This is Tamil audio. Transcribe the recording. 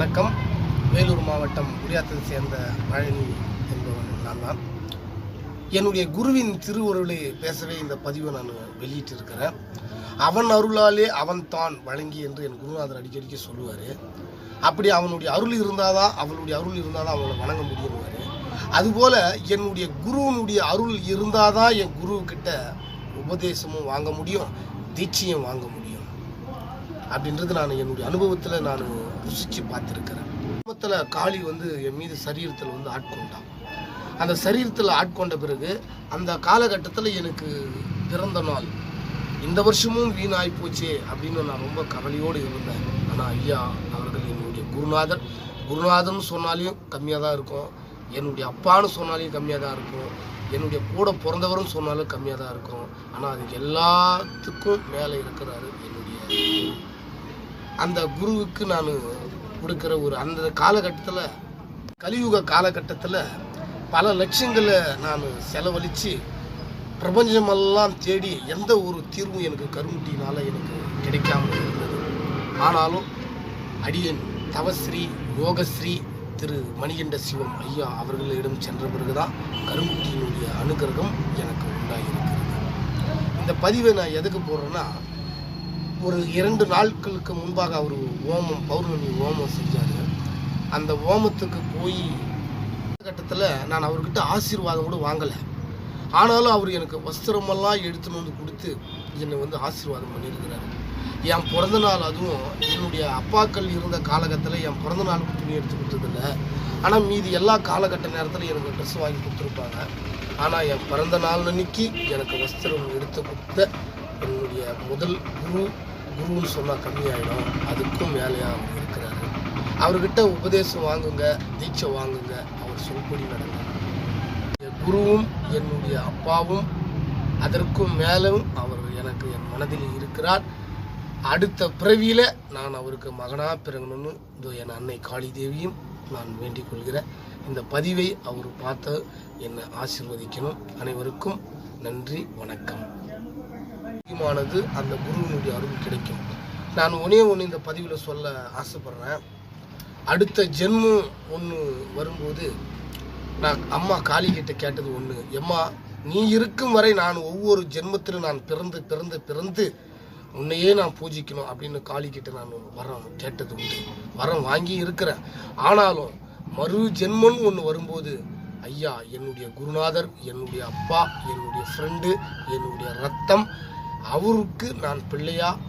வணக்கம். வேலூர் மாவட்டம் குடியாத்தத்தை சேர்ந்த பழனி என்பவன் நான் தான். என்னுடைய குருவின் திருவுருளை பேசவே இந்த பதிவை நான் வெளியிட்டிருக்கிறேன். அவன் அருளாலே அவன் தான் வழங்கி என்று என் குருநாதர் அடிக்கடிக்கு சொல்லுவார். அப்படி அவனுடைய அருள் இருந்தாதான் அவனுடைய அருள் இருந்தாதான் அவனை வணங்க முடியும்வார் அதுபோல் என்னுடைய குருவனுடைய அருள் இருந்தாதான் என் குருவுக்கிட்ட உபதேசமும் வாங்க முடியும் தீட்சியும் வாங்க முடியும். அப்படின்றது நான் என்னுடைய அனுபவத்தில் நான் ருசித்து பார்த்துருக்கிறேன். குடும்பத்தில் காளி வந்து என் மீது சரீரத்தில் வந்து ஆட்கொண்டான் அந்த சரீரத்தில் ஆட்கொண்ட பிறகு அந்த காலகட்டத்தில் எனக்கு பிறந்த நாள். இந்த வருஷமும் வீணாய் போச்சே அப்படின்னு நான் ரொம்ப கவலையோடு இருந்தேன். ஆனால் ஐயா அவர்கள் என்னுடைய குருநாதர். குருநாதர்னு சொன்னாலையும் கம்மியாக தான் இருக்கும். என்னுடைய அப்பான்னு சொன்னாலையும் கம்மியாக தான் இருக்கும். என்னுடைய கூட பிறந்தவரும் சொன்னாலும் கம்மியாக தான் இருக்கும். ஆனால் அது எல்லாத்துக்கும் மேலே இருக்கிறாரு என்னுடைய அந்த குருவுக்கு நான் கொடுக்குற ஒரு அந்த காலகட்டத்தில் கலியுக காலகட்டத்தில் பல லட்சங்களை நான் செலவழித்து பிரபஞ்சமெல்லாம் தேடி எந்த ஒரு தீர்வும் எனக்கு கருமுட்டினால் எனக்கு கிடைக்காம இருந்தது. ஆனாலும் அடியன் தவஸ்ரீ யோகஸ்ரீ திரு மணிகண்ட சிவம் ஐயா அவர்களிடம் சென்ற பிறகுதான் கருமுட்டியினுடைய அனுகிரகம் எனக்கு உண்டாகியிருக்கிறது இந்த பதிவை நான் எதுக்கு போடுறேன்னா ஒரு இரண்டு நாட்களுக்கு முன்பாக அவர் ஓமம் பௌர்ணமி ஓமம் செஞ்சார். அந்த ஓமத்துக்கு போய் கட்டத்தில் நான் அவர்கிட்ட ஆசீர்வாதம் கூட வாங்கலை. ஆனாலும் அவர் எனக்கு வஸ்திரமெல்லாம் எடுத்துன்னு வந்து கொடுத்து என்னை வந்து ஆசீர்வாதம் பண்ணியிருக்கிறாரு என் பிறந்த நாள் அதுவும் என்னுடைய அப்பாக்கள் இருந்த காலகட்டத்தில் என் பிறந்த நாளுக்கு துணி எடுத்து கொடுத்ததில்ல. ஆனால் மீதி எல்லா காலகட்ட நேரத்தில் எனக்கு ட்ரெஸ் வாங்கி கொடுத்துருப்பாங்க. ஆனால் என் பிறந்த நாள் அன்னைக்கு எனக்கு வஸ்திரம் எடுத்து கொடுத்த என்னுடைய முதல் குரு குருன்னு சொன்னால் கம்மியாயிடும். அதுக்கும் மேலேயா அவர் இருக்கிறாரு. அவர்கிட்ட உபதேசம் வாங்குங்க தீட்சை வாங்குங்க அவர் சொல்படி நடங்க. என் குருவும் என்னுடைய அப்பாவும் அதற்கும் மேலும் அவர் எனக்கு என் மனதில் இருக்கிறார். அடுத்த பிறவியில் நான் அவருக்கு மகனாக பிறங்கணும்னு இதோ என் அன்னை காளி தேவியும் நான் வேண்டிக் கொள்கிறேன். இந்த பதிவை அவர் பார்த்து என்னை ஆசிர்வதிக்கணும். அனைவருக்கும் நன்றி வணக்கம். முக்கியமானது அந்த குருவினுடைய அருள் கிடைக்கும். நான் ஒன்றே ஒன்று இந்த பதிவில் சொல்ல ஆசைப்பட்றேன். அடுத்த ஜென்மம் ஒன்று வரும்போது நான் அம்மா காளி கிட்ட கேட்டது ஒன்று எம்மா நீ இருக்கும் வரை நான் ஒவ்வொரு ஜென்மத்திலும் நான் பிறந்து பிறந்து பிறந்து உன்னையே நான் பூஜிக்கணும் அப்படின்னு காளி கிட்ட நான் வரம் கேட்டது உண்டு. வரம் வாங்கி இருக்கிறேன். ஆனாலும் மறு ஜென்மம்னு ஒன்று வரும்போது ஐயா என்னுடைய குருநாதர் என்னுடைய அப்பா என்னுடைய ஃப்ரெண்டு என்னுடைய ரத்தம் அவருக்கு நான் பிள்ளையாக